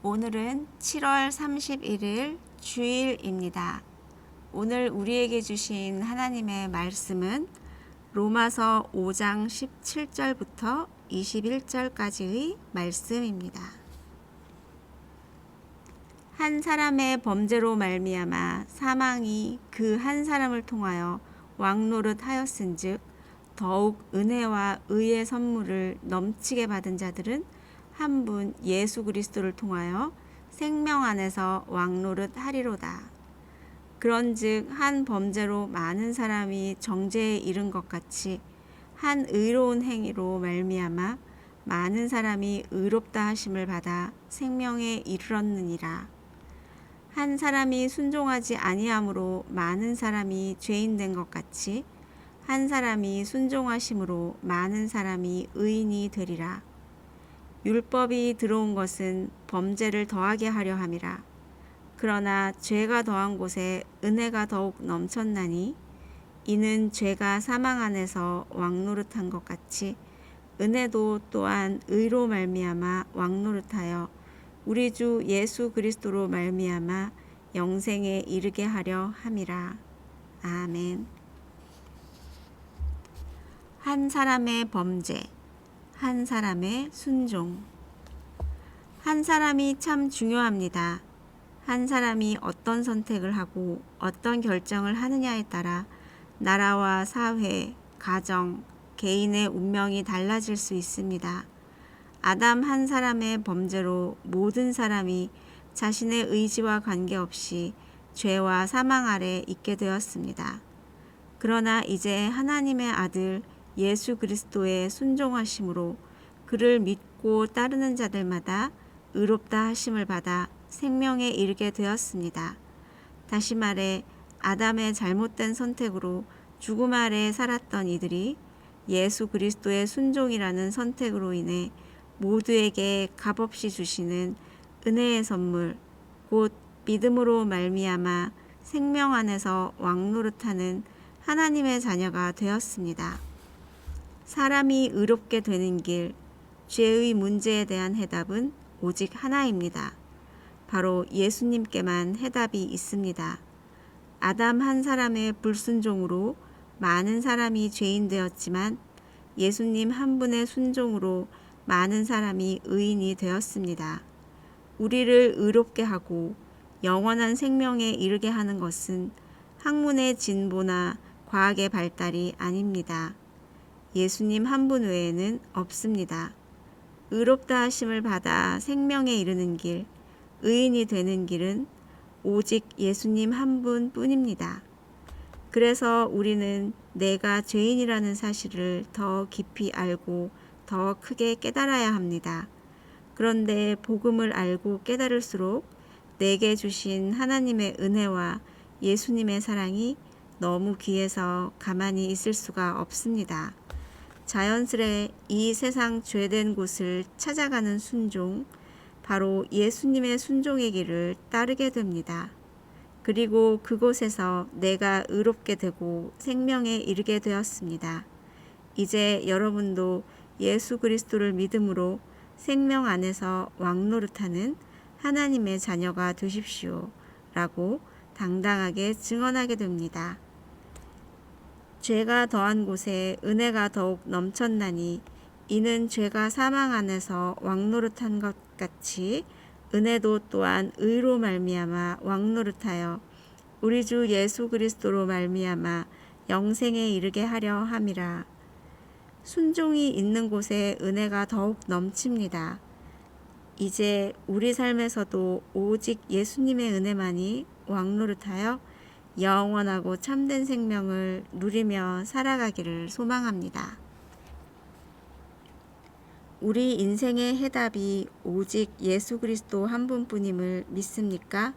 오늘은 7월 31일 주일입니다. 오늘 우리에게 주신 하나님의 말씀은 로마서 5장 17절부터 21절까지의 말씀입니다. 한 사람의 범죄로 말미암아 사망이 그 한 사람을 통하여 왕노릇 하였은즉 더욱 은혜와 의의 선물을 넘치게 받은 자들은 한 분 예수 그리스도를 통하여 생명 안에서 왕노릇 하리로다. 그런즉 한 범죄로 많은 사람이 정죄에 이른 것 같이 한 의로운 행위로 말미암아 많은 사람이 의롭다 하심을 받아 생명에 이르렀느니라. 한 사람이 순종하지 아니함으로 많은 사람이 죄인 된 것 같이 한 사람이 순종하심으로 많은 사람이 의인이 되리라. 율법이 들어온 것은 범죄를 더하게 하려 함이라. 그러나 죄가 더한 곳에 은혜가 더욱 넘쳤나니 이는 죄가 사망 안에서 왕노릇한 것 같이 은혜도 또한 의로 말미암아 왕노릇하여 우리 주 예수 그리스도로 말미암아 영생에 이르게 하려 함이라. 아멘. 한 사람의 범죄, 한 사람의 순종. 한 사람이 참 중요합니다. 한 사람이 어떤 선택을 하고 어떤 결정을 하느냐에 따라 나라와 사회, 가정, 개인의 운명이 달라질 수 있습니다. 아담 한 사람의 범죄로 모든 사람이 자신의 의지와 관계없이 죄와 사망 아래 있게 되었습니다. 그러나 이제 하나님의 아들 예수 그리스도의 순종하심으로 그를 믿고 따르는 자들마다 의롭다 하심을 받아 생명에 이르게 되었습니다. 다시 말해 아담의 잘못된 선택으로 죽음 아래 살았던 이들이 예수 그리스도의 순종이라는 선택으로 인해 모두에게 값없이 주시는 은혜의 선물 곧 믿음으로 말미암아 생명 안에서 왕노릇하는 하나님의 자녀가 되었습니다. 사람이 의롭게 되는 길, 죄의 문제에 대한 해답은 오직 하나입니다. 바로 예수님께만 해답이 있습니다. 아담 한 사람의 불순종으로 많은 사람이 죄인 되었지만 예수님 한 분의 순종으로 많은 사람이 의인이 되었습니다. 우리를 의롭게 하고 영원한 생명에 이르게 하는 것은 학문의 진보나 과학의 발달이 아닙니다. 예수님 한 분 외에는 없습니다. 의롭다 하심을 받아 생명에 이르는 길, 의인이 되는 길은 오직 예수님 한 분 뿐입니다. 그래서 우리는 내가 죄인이라는 사실을 더 깊이 알고 더 크게 깨달아야 합니다. 그런데 복음을 알고 깨달을수록 내게 주신 하나님의 은혜와 예수님의 사랑이 너무 귀해서 가만히 있을 수가 없습니다. 자연스레 이 세상 죄된 곳을 찾아가는 순종, 바로 예수님의 순종의 길을 따르게 됩니다. 그리고 그곳에서 내가 의롭게 되고 생명에 이르게 되었습니다. 이제 여러분도 예수 그리스도를 믿음으로 생명 안에서 왕노릇하는 하나님의 자녀가 되십시오. 라고 당당하게 증언하게 됩니다. 죄가 더한 곳에 은혜가 더욱 넘쳤나니 이는 죄가 사망 안에서 왕노릇한 것 같이 은혜도 또한 의로 말미암아 왕노릇하여 우리 주 예수 그리스도로 말미암아 영생에 이르게 하려 함이라. 순종이 있는 곳에 은혜가 더욱 넘칩니다. 이제 우리 삶에서도 오직 예수님의 은혜만이 왕노릇하여 영원하고 참된 생명을 누리며 살아가기를 소망합니다. 우리 인생의 해답이 오직 예수 그리스도 한 분뿐임을 믿습니까?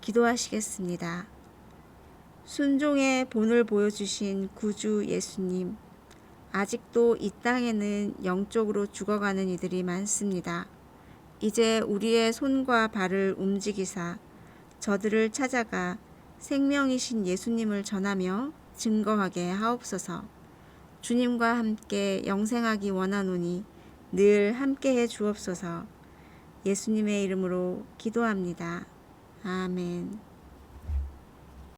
기도하시겠습니다. 순종의 본을 보여주신 구주 예수님, 아직도 이 땅에는 영적으로 죽어가는 이들이 많습니다. 이제 우리의 손과 발을 움직이사 저들을 찾아가 생명이신 예수님을 전하며 증거하게 하옵소서. 주님과 함께 영생하기 원하노니 늘 함께해 주옵소서. 예수님의 이름으로 기도합니다. 아멘.